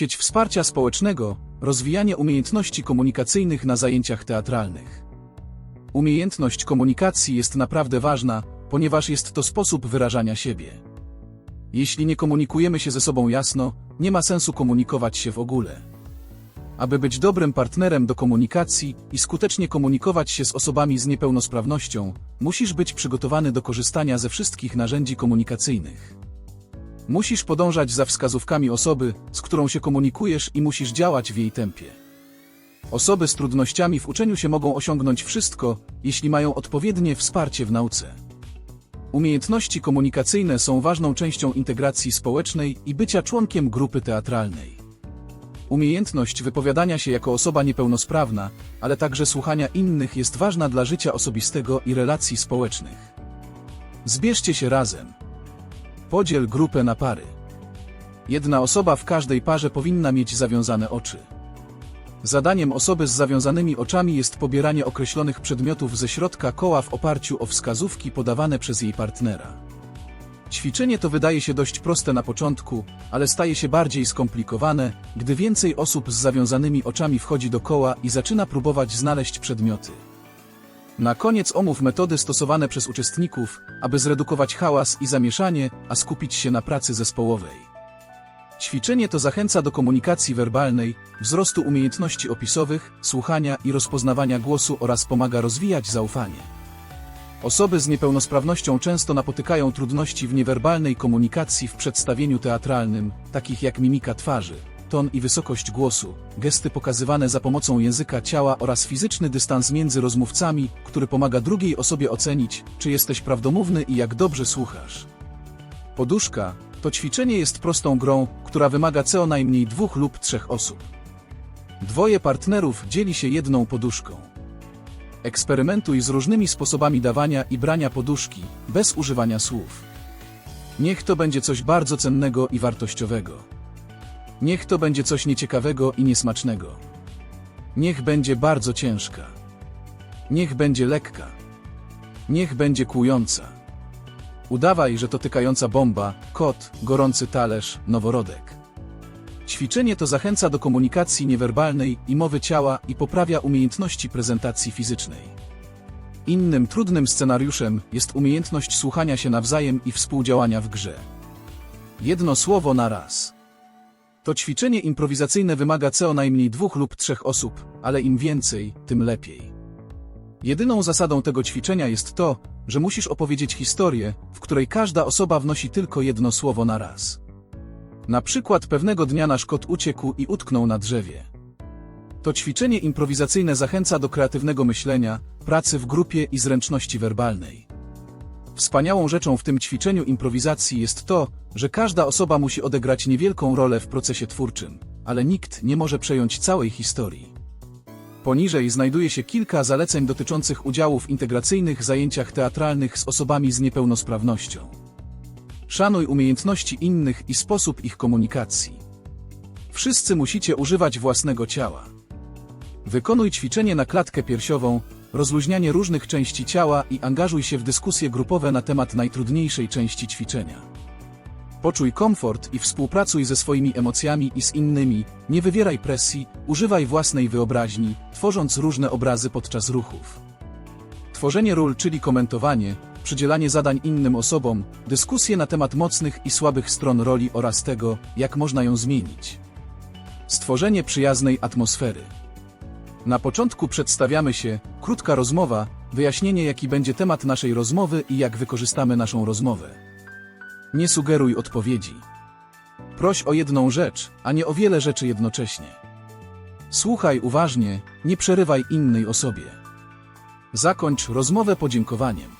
Sieć wsparcia społecznego, rozwijanie umiejętności komunikacyjnych na zajęciach teatralnych. Umiejętność komunikacji jest naprawdę ważna, ponieważ jest to sposób wyrażania siebie. Jeśli nie komunikujemy się ze sobą jasno, nie ma sensu komunikować się w ogóle. Aby być dobrym partnerem do komunikacji i skutecznie komunikować się z osobami z niepełnosprawnością, musisz być przygotowany do korzystania ze wszystkich narzędzi komunikacyjnych. Musisz podążać za wskazówkami osoby, z którą się komunikujesz i musisz działać w jej tempie. Osoby z trudnościami w uczeniu się mogą osiągnąć wszystko, jeśli mają odpowiednie wsparcie w nauce. Umiejętności komunikacyjne są ważną częścią integracji społecznej i bycia członkiem grupy teatralnej. Umiejętność wypowiadania się jako osoba niepełnosprawna, ale także słuchania innych jest ważna dla życia osobistego i relacji społecznych. Zbierzcie się razem. Podziel grupę na pary. Jedna osoba w każdej parze powinna mieć zawiązane oczy. Zadaniem osoby z zawiązanymi oczami jest pobieranie określonych przedmiotów ze środka koła w oparciu o wskazówki podawane przez jej partnera. Ćwiczenie to wydaje się dość proste na początku, ale staje się bardziej skomplikowane, gdy więcej osób z zawiązanymi oczami wchodzi do koła i zaczyna próbować znaleźć przedmioty. Na koniec omów metody stosowane przez uczestników, aby zredukować hałas i zamieszanie, a skupić się na pracy zespołowej. Ćwiczenie to zachęca do komunikacji werbalnej, wzrostu umiejętności opisowych, słuchania i rozpoznawania głosu oraz pomaga rozwijać zaufanie. Osoby z niepełnosprawnością często napotykają trudności w niewerbalnej komunikacji w przedstawieniu teatralnym, takich jak mimika twarzy, ton i wysokość głosu, gesty pokazywane za pomocą języka ciała oraz fizyczny dystans między rozmówcami, który pomaga drugiej osobie ocenić, czy jesteś prawdomówny i jak dobrze słuchasz. Poduszka to ćwiczenie jest prostą grą, która wymaga co najmniej dwóch lub trzech osób. Dwoje partnerów dzieli się jedną poduszką. Eksperymentuj z różnymi sposobami dawania i brania poduszki, bez używania słów. Niech to będzie coś bardzo cennego i wartościowego. Niech to będzie coś nieciekawego i niesmacznego. Niech będzie bardzo ciężka. Niech będzie lekka. Niech będzie kłująca. Udawaj, że to tykająca bomba, kot, gorący talerz, noworodek. Ćwiczenie to zachęca do komunikacji niewerbalnej i mowy ciała i poprawia umiejętności prezentacji fizycznej. Innym trudnym scenariuszem jest umiejętność słuchania się nawzajem i współdziałania w grze. Jedno słowo na raz. To ćwiczenie improwizacyjne wymaga co najmniej dwóch lub trzech osób, ale im więcej, tym lepiej. Jedyną zasadą tego ćwiczenia jest to, że musisz opowiedzieć historię, w której każda osoba wnosi tylko jedno słowo na raz. Na przykład pewnego dnia nasz kot uciekł i utknął na drzewie. To ćwiczenie improwizacyjne zachęca do kreatywnego myślenia, pracy w grupie i zręczności werbalnej. Wspaniałą rzeczą w tym ćwiczeniu improwizacji jest to, że każda osoba musi odegrać niewielką rolę w procesie twórczym, ale nikt nie może przejąć całej historii. Poniżej znajduje się kilka zaleceń dotyczących udziału w integracyjnych zajęciach teatralnych z osobami z niepełnosprawnością. Szanuj umiejętności innych i sposób ich komunikacji. Wszyscy musicie używać własnego ciała. Wykonuj ćwiczenie na klatkę piersiową, rozluźnianie różnych części ciała i angażuj się w dyskusje grupowe na temat najtrudniejszej części ćwiczenia. Poczuj komfort i współpracuj ze swoimi emocjami i z innymi, nie wywieraj presji, używaj własnej wyobraźni, tworząc różne obrazy podczas ruchów. Tworzenie ról, czyli komentowanie, przydzielanie zadań innym osobom, dyskusje na temat mocnych i słabych stron roli oraz tego, jak można ją zmienić. Stworzenie przyjaznej atmosfery. Na początku przedstawiamy się, krótka rozmowa, wyjaśnienie jaki będzie temat naszej rozmowy i jak wykorzystamy naszą rozmowę. Nie sugeruj odpowiedzi. Proś o jedną rzecz, a nie o wiele rzeczy jednocześnie. Słuchaj uważnie, nie przerywaj innej osobie. Zakończ rozmowę podziękowaniem.